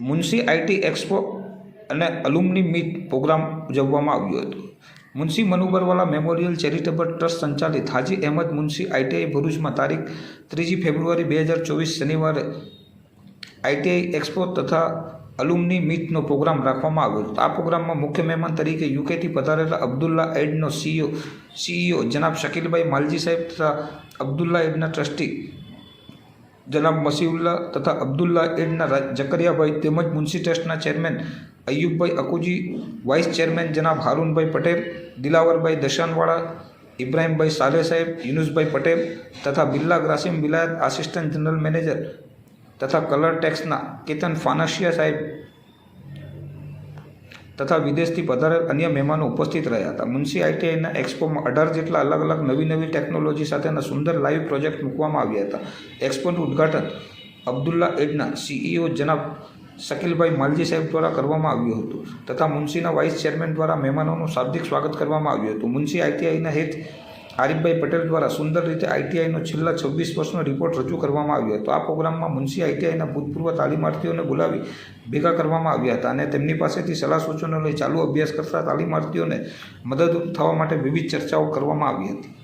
Munshi IT expo અને અલુમની meet programme ઉજવવામાં આવ્યો હતો. Munshi Manubarwala memorial charitable trust સંચાલિત. હાજી અહેમદ મુનશી આઈટીઆઈ ભરૂચમાં તારીખ ત્રીજી ફેબ્રુઆરી બે હજાર ચોવીસ શનિવારે આઈટીઆઈ એક્સપો તથા અલુમની મીટનો પ્રોગ્રામ રાખવામાં આવ્યો હતો. આ પ્રોગ્રામમાં મુખ્ય મહેમાન તરીકે યુકેથી પધારેલા અબ્દુલ્લા એડનો સીઈઓ સીઈઓ જનાબ શકીલભાઈ માલજી સાહેબ તથા અબ્દુલ્લા એડના ટ્રસ્ટી જનાબ મસીઉલ્લા તથા અબ્દુલ્લા એડના જકરિયાભાઈ તેમજ મુનશી ટ્રસ્ટના chairman Ayubbhai Akuji, vice chairman જનાબ Harunbhai Patel, Dilavarbhai Dashanwala, Ibrahimbhai Sale સાહેબ, યુનુસભાઈ પટેલ તથા Birla Grasim Vilayat assistant general manager તથા કલર ટેક્સના કેતન ફાનસિયા સાહેબ તથા વિદેશથી પધારેલ અન્ય મહેમાનો ઉપસ્થિત રહ્યા હતા. મુનશી આઈટીઆઈના એક્સપોમાં અઢાર જેટલા અલગ અલગ નવી નવી ટેકનોલોજી સાથેના સુંદર લાઈવ પ્રોજેક્ટ મૂકવામાં આવ્યા હતા. એક્સપોનું ઉદ્ઘાટન અબ્દુલ્લા એડના સીઈઓ જનાબ શકીલભાઈ માલજી સાહેબ દ્વારા કરવામાં આવ્યું હતું તથા મુનશીના વાઇસ ચેરમેન દ્વારા મહેમાનોનું શાબ્દિક સ્વાગત કરવામાં આવ્યું હતું. મુનશી આઈટીઆઈના હેત આરિફભાઈ પટેલ દ્વારા સુંદર રીતે આઈટીઆઈનો છેલ્લા છવ્વીસ વર્ષનો રિપોર્ટ રજૂ કરવામાં આવ્યો હતો. આ પ્રોગ્રામમાં મુનશી આઈટીઆઈના ભૂતપૂર્વ તાલીમાર્થીઓને બોલાવી ભેગા કરવામાં આવ્યા હતા અને તેમની પાસેથી સલાહ સૂચનો લઈ ચાલુ અભ્યાસ કરતા તાલીમાર્થીઓને મદદરૂપ થવા માટે વિવિધ ચર્ચાઓ કરવામાં આવી હતી.